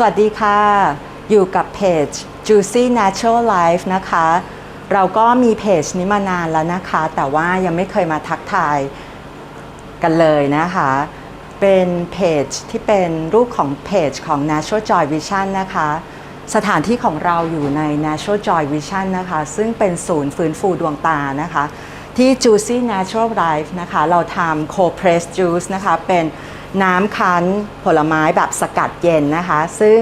สวัสดีค่ะ อยู่กับเพจ Juicy Natural Life นะคะ เราก็มีเพจนี้มานานแล้วนะคะ แต่ว่ายังไม่เคยมาทักทายกันเลยนะคะ เป็นเพจที่เป็นรูปของเพจของ Natural Joy Vision นะคะ สถานที่ของเราอยู่ใน Natural Joy Vision นะคะ ซึ่งเป็นศูนย์ฟื้นฟูดวงตานะคะ ที่ Juicy Natural Life นะคะ เราทำ Cold Press Juice นะคะ เป็น น้ำคั้นผลไม้แบบสกัดเย็นนะคะ ซึ่ง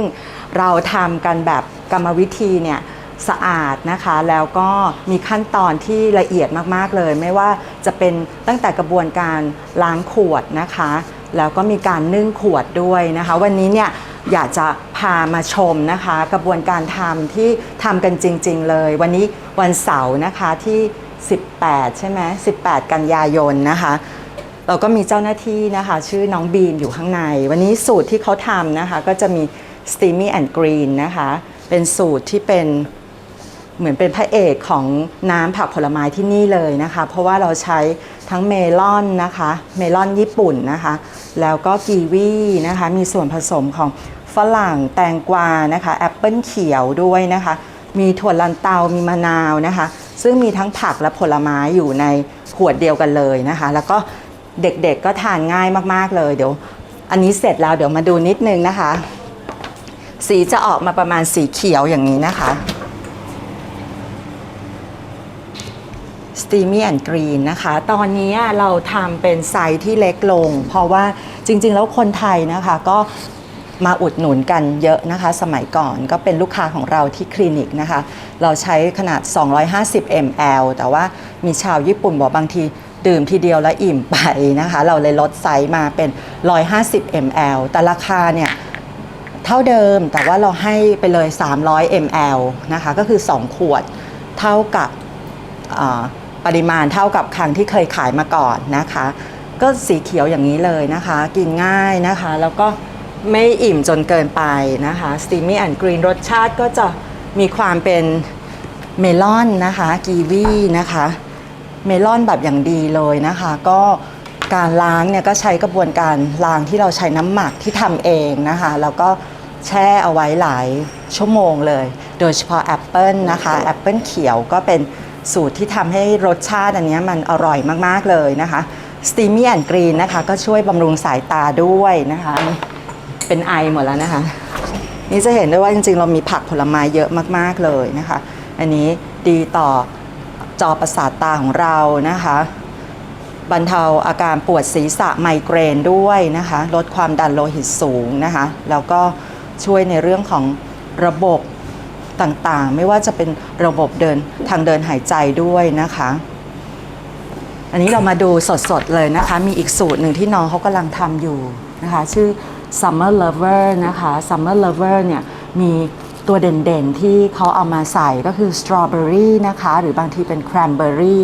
เราทำกันแบบกรรมวิธีเนี่ยสะอาดนะคะ แล้วก็มีขั้นตอนที่ละเอียดมากๆเลย ไม่ว่าจะเป็นตั้งแต่กระบวนการล้างขวดนะคะ แล้วก็มีการนึ่งขวดด้วยนะคะ วันนี้เนี่ยอยากจะพามาชมนะคะ กระบวนการทำที่ทำกันจริง ๆ เลย วันนี้วันเสาร์นะคะที่ 18 ใช่ไหม18 กันยายนนะคะ เราก็มีเจ้าหน้าที่นะคะ ชื่อน้องบีมอยู่ข้างใน วันนี้สูตรที่เขาทำนะคะ ก็จะมี steamy and green นะคะ เป็นสูตรที่เป็นเหมือนเป็นพระเอกของน้ำผักผลไม้ที่นี่เลยนะคะ เพราะว่าเราใช้ทั้งเมลอนนะคะ เมลอนญี่ปุ่นนะคะ แล้วก็กีวีนะคะ มีส่วนผสมของฝรั่งแตงกวานะคะแอปเปิลเขียวด้วยนะคะ มีถั่วลันเตา มีมะนาวนะคะ ซึ่งมีทั้งผักและผลไม้อยู่ในขวดเดียวกันเลยนะคะ แล้วก็ เด็กๆก็ทานง่ายมากๆเลยเดี๋ยว อันนี้เสร็จแล้วเดี๋ยวมาดูนิดนึงนะคะ สีจะออกมาประมาณสีเขียวอย่างนี้นะคะ Steamy and Green นะคะ ตอนนี้เราทำเป็นไซส์ที่เล็กลง เพราะว่าจริง ๆ แล้วคนไทยนะคะก็มาอุดหนุนกันเยอะนะคะ สมัยก่อนก็เป็นลูกค้าของเราที่คลินิกนะคะ เราใช้ขนาด 250 ml แต่ว่ามีชาวญี่ปุ่นบอกบางที ดื่มทีเดียวแล้วอิ่มไปนะคะ เราเลยลดไซส์มาเป็น 150 ml แต่ราคาเนี่ยเท่าเดิมแต่ว่าเราให้ไปเลย 300 ml นะคะก็คือ 2 ขวดเท่ากับปริมาณเท่ากับครั้งที่เคยขายมาก่อนนะคะ ก็สีเขียวอย่างนี้เลยนะคะ กินง่ายนะคะ แล้วก็ไม่อิ่มจนเกินไปนะคะ Steamy and Green รสชาติก็จะมีความเป็นเมลอนนะคะกีวีนะคะ เมลอนแบบอย่างดีเลยนะคะ ก็การล้างเนี่ยก็ใช้กระบวนการล้างที่เราใช้น้ำหมักที่ทำเองนะคะ แล้วก็แช่เอาไว้หลายชั่วโมงเลย โดยเฉพาะแอปเปิลนะคะแอปเปิลเขียวก็เป็นสูตรที่ทำให้รสชาติอันนี้มันอร่อยมาก ๆ เลยนะคะ Steamy and Green นะคะก็ช่วยบำรุงสายตาด้วยนะคะ เป็นไอหมดแล้วนะคะ นี่จะเห็นได้ว่าจริง ๆ เรามีผักผลไม้เยอะมาก ๆ เลยนะคะ อันนี้ดีต่อ จอประสาทตาของเรานะคะ บรรเทาอาการปวดศีรษะไมเกรนด้วยนะคะ ลดความดันโลหิตสูงนะคะ แล้วก็ช่วยในเรื่องของระบบต่างๆ ไม่ว่าจะเป็นระบบเดินทางเดินหายใจด้วยนะคะ อันนี้เรามาดูสดๆเลยนะคะ มีอีกสูตรหนึ่งที่น้องเขากำลังทำอยู่นะคะ ชื่อ Summer Lover นะคะ Summer Lover เนี่ยมี ตัวเด่นๆ ที่เขาเอามาใส่ก็คือ Strawberry นะคะ หรือบางทีเป็น Cranberry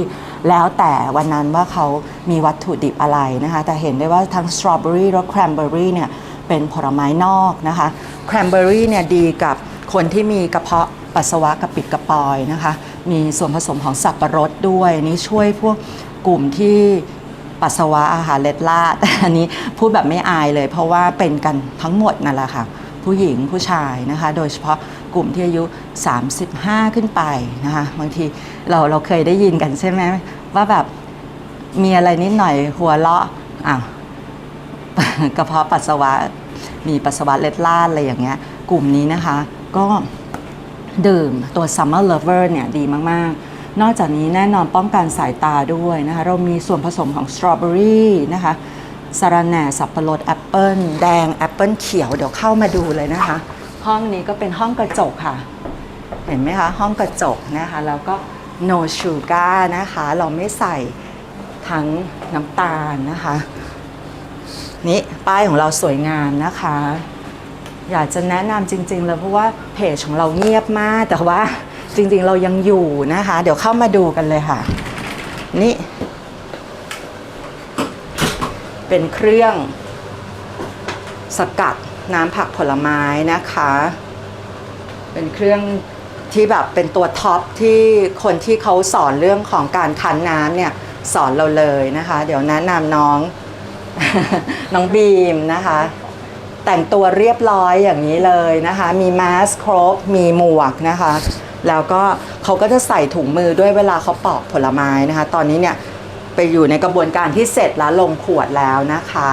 แล้วแต่วันนั้นว่าเขามีวัตถุดิบอะไรนะคะ แต่เห็นได้ว่าทั้ง Strawberry และ Cranberry เนี่ยเป็นผลไม้นอกนะคะ Cranberry เนี่ยดีกับคนที่มีกระเพาะปัสสาวะกระปิดกระปอยนะคะ มีส่วนผสมของสับปะรดด้วยนี่ช่วยพวกกลุ่มที่ปัสสาวะอาหารเล็ดลาดอันนี้พูดแบบไม่อายเลย เพราะว่าเป็นกันทั้งหมดนั่นแหละค่ะ ผู้หญิงผู้ชายนะคะ โดยเฉพาะกลุ่มที่อายุ 35 ขึ้นไปนะคะบางทีเราเราเคยได้ยินกันใช่ไหมว่าแบบมีอะไรนิดหน่อยหัวเราะอ้าวกระเพาะปัสสาวะมีปัสสาวะเล็ดลาดอะไรอย่างเงี้ย กลุ่มนี้นะคะก็ดื่มตัว Summer Lover เนี่ยดีมาก ๆ นอกจากนี้แน่นอนป้องกันสายตาด้วยนะคะ เรามีส่วนผสมของสตรอเบอรี่นะคะ สาระแหน่สับปะรดแอปเปิลแดงแอปเปิลเขียวเดี๋ยวเข้ามาดูเลยนะคะ ห้องนี้ก็เป็นห้องกระจกค่ะ เห็นไหมคะ ห้องกระจกนะคะ แล้วก็ no sugar นะคะ เราไม่ใส่ทั้งน้ำตาลนะคะ นี่ป้ายของเราสวยงามนะคะ อยากจะแนะนำจริง ๆ เลยเพราะว่าเพจของเราเงียบมาก แต่ว่าจริง ๆ เรายังอยู่นะคะ เดี๋ยวเข้ามาดูกันเลยค่ะ นี่ เป็นเครื่องสกัดน้ำผักผลไม้นะคะ เป็นเครื่องที่แบบเป็นตัวท็อปที่คนที่เขาสอนเรื่องของการคั้นน้ำเนี่ยสอนเราเลยนะคะ เดี๋ยวแนะนำน้องน้องบีมนะคะ แต่งตัวเรียบร้อยอย่างนี้เลยนะคะ มีมาสครบมีหมวกนะคะ แล้วก็เขาก็จะใส่ถุงมือด้วยเวลาเขาปอกผลไม้นะคะ ตอนนี้เนี่ย ไปอยู่ในกระบวนการที่เสร็จแล้วลงขวดแล้วนะคะ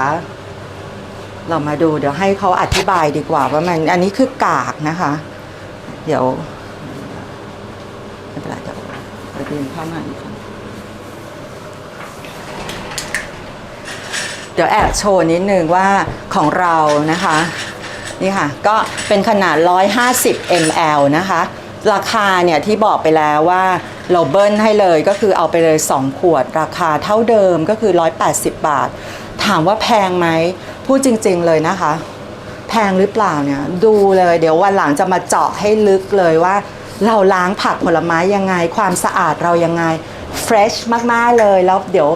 เรามาดูเดี๋ยวให้เขาอธิบายดีกว่าว่ามันอันนี้คือกากนะคะ เดี๋ยวไม่เป็นไรเดี๋ยวเดี๋ยวเดินเข้ามาอีกครั้งเดี๋ยวแอบโชว์นิดนึงว่าของเรานะคะนี่ค่ะ ก็เป็นขนาด 150 ml นะคะ ราคาเนี่ยที่บอกไปแล้วว่า เราเบิ้ลให้เลยก็คือเอาไปเลย 2 ขวดราคาเท่าเดิมก็คือ 180 บาท ถามว่าแพงไหมพูดจริง ๆเลยนะคะ แพงหรือเปล่าเนี่ยดูเลยเดี๋ยววันหลังจะมาเจาะให้ลึกเลยว่า เราล้างผักผลไม้ยังไง ความสะอาดเรายังไงเฟรชมากๆเลยแล้วเดี๋ยว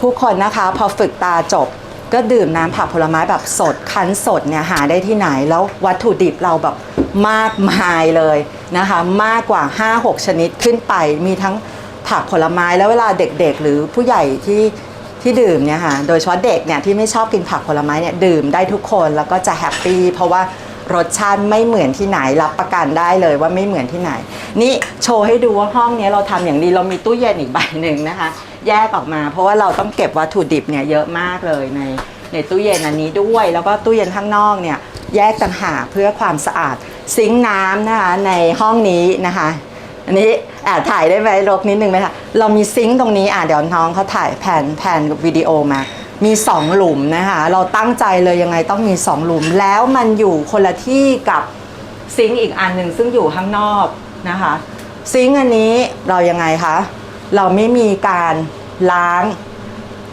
ผู้คนนะคะพอฝึกตาจบก็ดื่มน้ำผักผลไม้แบบสดคั้นสดเนี่ยหาได้ที่ไหนแล้ววัตถุดิบเราแบบ มากมายเลยนะคะ มากกว่า 5-6 ชนิดขึ้นไปมีทั้งผักผลไม้แล้วเวลาเด็กๆ หรือผู้ใหญ่ที่ที่ดื่มเนี่ยค่ะโดยเฉพาะเด็กเนี่ยที่ไม่ชอบกินผักผลไม้เนี่ยดื่มได้ทุกคนแล้วก็จะแฮปปี้เพราะว่ารสชาติไม่เหมือนที่ไหนรับประกันได้เลยว่าไม่เหมือนที่ไหน นี่โชว์ให้ดูว่าห้องนี้เราทำอย่างดีเรามีตู้เย็นอีกใบหนึ่งนะคะ แยกออกมาเพราะว่าเราต้องเก็บวัตถุดิบเนี่ยเยอะมากเลยในในตู้เย็นอันนี้ด้วย แล้วก็ตู้เย็นข้างนอกเนี่ยแยกต่างหากเพื่อความสะอาด ซิงค์น้ำนะคะในห้องนี้นะคะ อันนี้แอบถ่ายได้ไหมรกนิดนึงไหมคะเรามีซิงค์ตรงนี้อะเดี๋ยวน้องเขาถ่ายแผ่นแผ่นวิดีโอมา มีสองหลุมนะคะ เราตั้งใจเลยยังไงต้องมีสองหลุม แล้วมันอยู่คนละที่กับซิงค์อีกอันหนึ่งซึ่งอยู่ข้างนอกนะคะ ซิงค์อันนี้เรายังไงคะเราไม่มีการล้าง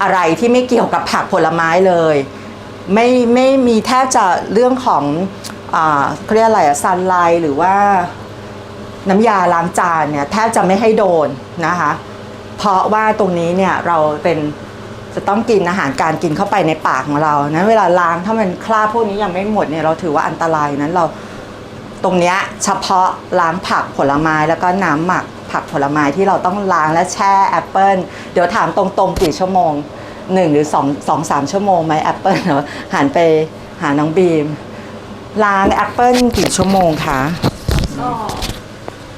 อะไรที่ไม่เกี่ยวกับผักผลไม้เลย ไม่ไม่มีแทบจะเรื่องของ เขาเรียกอะไรอะซันไลหรือว่าน้ำยาล้างจานเนี่ยแทบจะไม่ให้โดนนะคะ เพราะว่าตรงนี้เนี่ยเราเป็นจะต้องกินอาหารการกินเข้าไปในปากของเรานั้นเวลาล้างถ้ามันคราบพวกนี้ยังไม่หมดเนี่ยเราถือว่าอันตรายนั้นเราตรงเนี้ยเฉพาะล้างผักผลไม้แล้วก็น้ำหมักผักผลไม้ที่เราต้องล้างและแช่แอปเปิลเดี๋ยวถามตรงๆกี่ชั่วโมงหนึ่งหรือสองสองสามชั่วโมงไหมแอปเปิลเนาะหันไปหาน้องบีม ล้างแอปเปิลกี่ชั่วโมงคะก็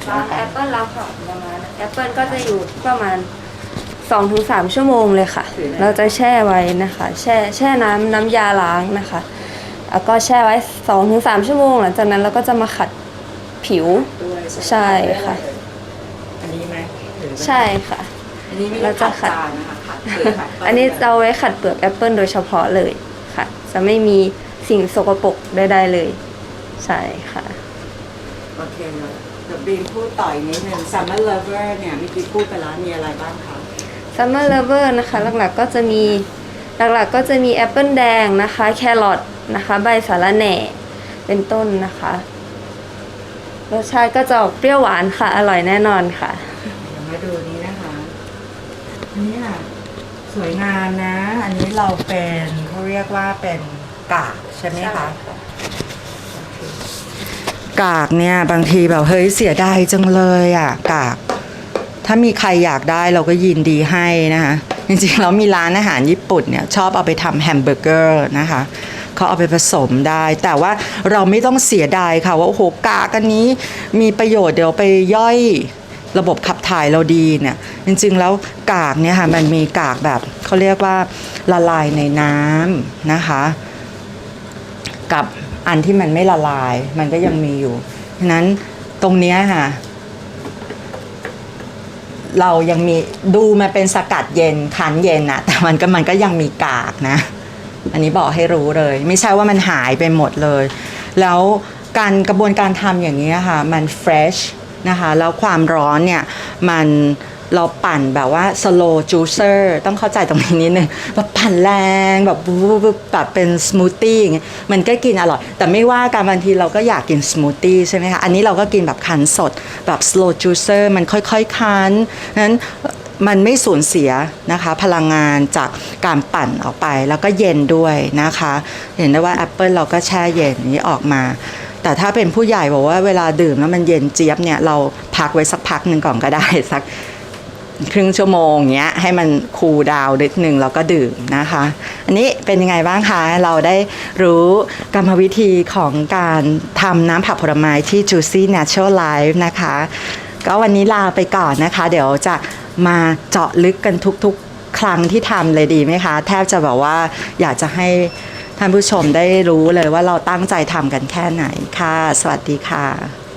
ล้างแอปเปิลล้างผักประมาณแอปเปิลก็จะอยู่ที่ประมาณ2-3ถึงชั่วโมงเลยค่ะ เราจะแช่ไว้นะคะ แช่แช่น้ำน้ำยาล้างนะคะแล้วก็แช่ไว้2-3ถึงชั่วโมง หลังจากนั้นเราก็จะมาขัดผิวด้วยใช่ค่ะ อันนี้ไหมหรือใช่ค่ะอันนี้ไม่เราได้จะขัดขัดจานนะคะขัดเปลือกขัดต้อันนี้เราไว้ขัดเปลือกแอปเปิลโดยเฉพาะเลยค่ะ จะไม่มี สิ่งสกปรกใดๆเลย ใช่ค่ะ โอเคเลยเดี๋ยวบีมพูดต่ออีกนิดนึง Summer Lover เนี่ยเมื่อกี้พูดไปแล้วมีอะไรบ้างคะ Summer Lover นะคะ หลักๆก็จะมีหลักๆก็จะมีแอปเปิลแดงนะคะ แครอทนะคะ ใบสาระแหน่ เป็นต้นนะคะ รสชาติก็จะออกเปรี้ยวหวานค่ะ อร่อยแน่นอนค่ะ เดี๋ยวมาดูนี้นะคะอันนี้ค่ะสวยงามนะ อันนี้เราเป็นเขาเรียกว่าเป็น กากใช่ไหมคะกากเนี่ยบางทีแบบเฮ้ยเสียดายจังเลยอะกาก ถ้ามีใครอยากได้เราก็ยินดีให้นะคะจริงๆแล้วมีร้านอาหารญี่ปุ่นเนี่ยชอบเอาไปทำแฮมเบอร์เกอร์นะคะเขาเอาไปผสมได้ แต่ว่าเราไม่ต้องเสียดายค่ะว่าโอ้โหกากอันนี้มีประโยชน์เดี๋ยวไปย่อยระบบขับถ่ายเราดีเนี่ยจริงๆแล้วกากเนี่ยค่ะมันมีกากแบบเขาเรียกว่าละลายในน้ำนะคะ กับอันที่มันไม่ละลาย มันก็ยังมีอยู่ฉะนั้นตรงเนี้ยค่ะ เรายังมีดูมาเป็นสกัดเย็นคั้นเย็นอะแต่มันก็มันก็ยังมีกากนะ อันนี้บอกให้รู้เลย ไม่ใช่ว่ามันหายไปหมดเลย แล้วการกระบวนการทำอย่างนี้ค่ะ มันเฟรชนะคะ แล้วความร้อนเนี่ยมัน เราปั่นแบบว่า slow juicer ต้องเข้าใจตรงนี้นิดนึงแบบปั่นแรงแบบปุ๊บๆแบบเป็นสมูทตี้อย่างเงี้ยมันก็กินอร่อย แต่ไม่ว่าการบางทีเราก็อยากกินสมูทตี้ใช่ไหมคะ อันนี้เราก็กินแบบคั้นสดแบบ slow juicer มันค่อยๆคั้นนั้นมันไม่สูญเสียนะคะพลังงานจากการปั่นออกไปแล้วก็เย็นด้วยนะคะ เห็นได้ว่าแอปเปิลเราก็แช่เย็นนี้ออกมา แต่ถ้าเป็นผู้ใหญ่บอกว่าเวลาดื่มแล้วมันเย็นเจี๊ยบเนี่ยเราพักไว้สักพักหนึ่งก่อนก็ได้สัก ครึ่งชั่วโมงเงี้ยให้มันคูลดาวน์นิดนึงแล้วก็ดื่มนะคะ อันนี้เป็นยังไงบ้างคะเราได้รู้กรรมวิธีของการทำน้ำผักผลไม้ที่ Juicy Natural Life นะคะ ก็วันนี้ลาไปก่อนนะคะ เดี๋ยวจะมาเจาะลึกกันทุกๆ ครั้งที่ทำเลยดีไหมคะ แทบจะแบบว่าอยากจะให้ท่านผู้ชมได้รู้เลยว่าเราตั้งใจทำกันแค่ไหนค่ะ สวัสดีค่ะ